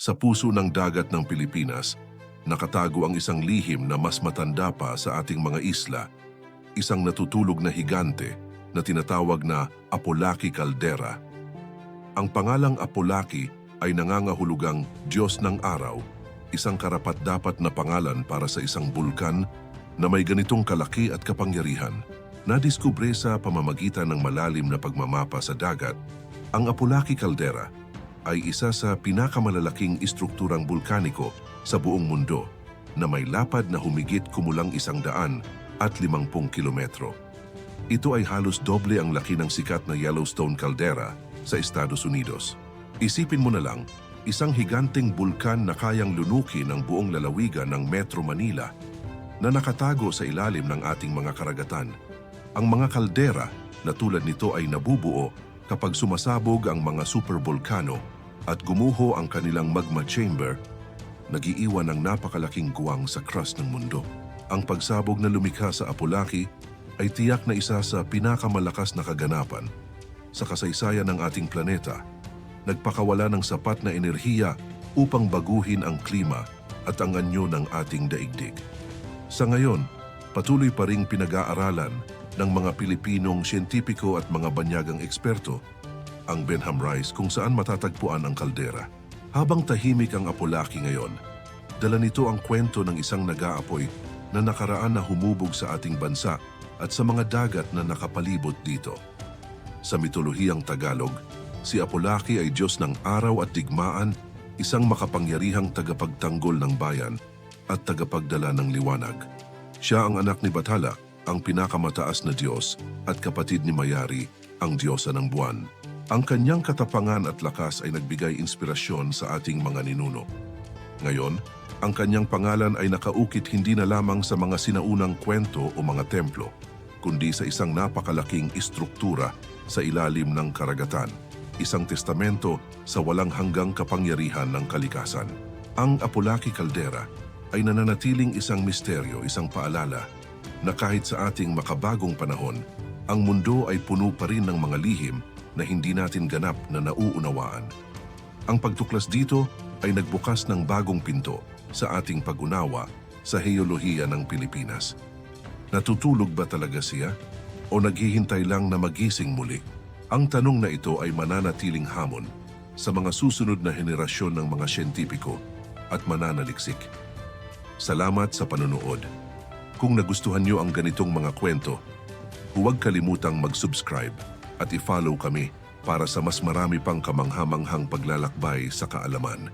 Sa puso ng dagat ng Pilipinas, nakatago ang isang lihim na mas matanda pa sa ating mga isla, isang natutulog na higante na tinatawag na Apolaki Caldera. Ang pangalang Apolaki ay nangangahulugang Diyos ng Araw, isang karapat-dapat na pangalan para sa isang bulkan na may ganitong kalaki at kapangyarihan. Nadiskubre sa pamamagitan ng malalim na pagmamapa sa dagat, ang Apolaki Caldera ay isa sa pinakamalalaking istrukturang bulkaniko sa buong mundo na may lapad na humigit kumulang isang daan at limampung kilometro. Ito ay halos doble ang laki ng sikat na Yellowstone caldera sa Estados Unidos. Isipin mo na lang, isang higanteng bulkan na kayang lunukin ang buong lalawigan ng Metro Manila na nakatago sa ilalim ng ating mga karagatan. Ang mga kaldera na tulad nito ay nabubuo kapag sumasabog ang mga superbolkano at gumuho ang kanilang magma chamber, nagiiwan ng napakalaking guwang sa crust ng mundo. Ang pagsabog na lumikha sa Apolaki ay tiyak na isa sa pinakamalakas na kaganapan sa kasaysayan ng ating planeta. Nagpakawala ng sapat na enerhiya upang baguhin ang klima at ang anyo ng ating daigdig. Sa ngayon, patuloy pa ring pinag-aaralan ng mga Pilipinong siyentipiko at mga banyagang eksperto ang Benham Rice kung saan matatagpuan ang kaldera. Habang tahimik ang Apolaki ngayon, dala nito ang kwento ng isang nag-aapoy na nakaraan na humubog sa ating bansa at sa mga dagat na nakapalibot dito. Sa mitolohiyang Tagalog, si Apolaki ay Diyos ng araw at digmaan, isang makapangyarihang tagapagtanggol ng bayan at tagapagdala ng liwanag. Siya ang anak ni Bathala, ang pinakamataas na Diyos, at kapatid ni Mayari, ang Diyosa ng buwan. Ang kanyang katapangan at lakas ay nagbigay inspirasyon sa ating mga ninuno. Ngayon, ang kanyang pangalan ay nakaukit hindi na lamang sa mga sinaunang kwento o mga templo, kundi sa isang napakalaking istruktura sa ilalim ng karagatan, isang testamento sa walang hanggang kapangyarihan ng kalikasan. Ang Apolaki Caldera ay nananatiling isang misteryo, isang paalala na kahit sa ating makabagong panahon, ang mundo ay puno pa rin ng mga lihim na hindi natin ganap na nauunawaan. Ang pagtuklas dito ay nagbukas ng bagong pinto sa ating pag-unawa sa heolohiya ng Pilipinas. Natutulog ba talaga siya? O naghihintay lang na magising muli? Ang tanong na ito ay mananatiling hamon sa mga susunod na henerasyon ng mga siyentipiko at mananaliksik. Salamat sa panonood. Kung nagustuhan niyo ang ganitong mga kwento, huwag kalimutang mag-subscribe at i-follow kami para sa mas marami pang kamanghamanghang paglalakbay sa kaalaman.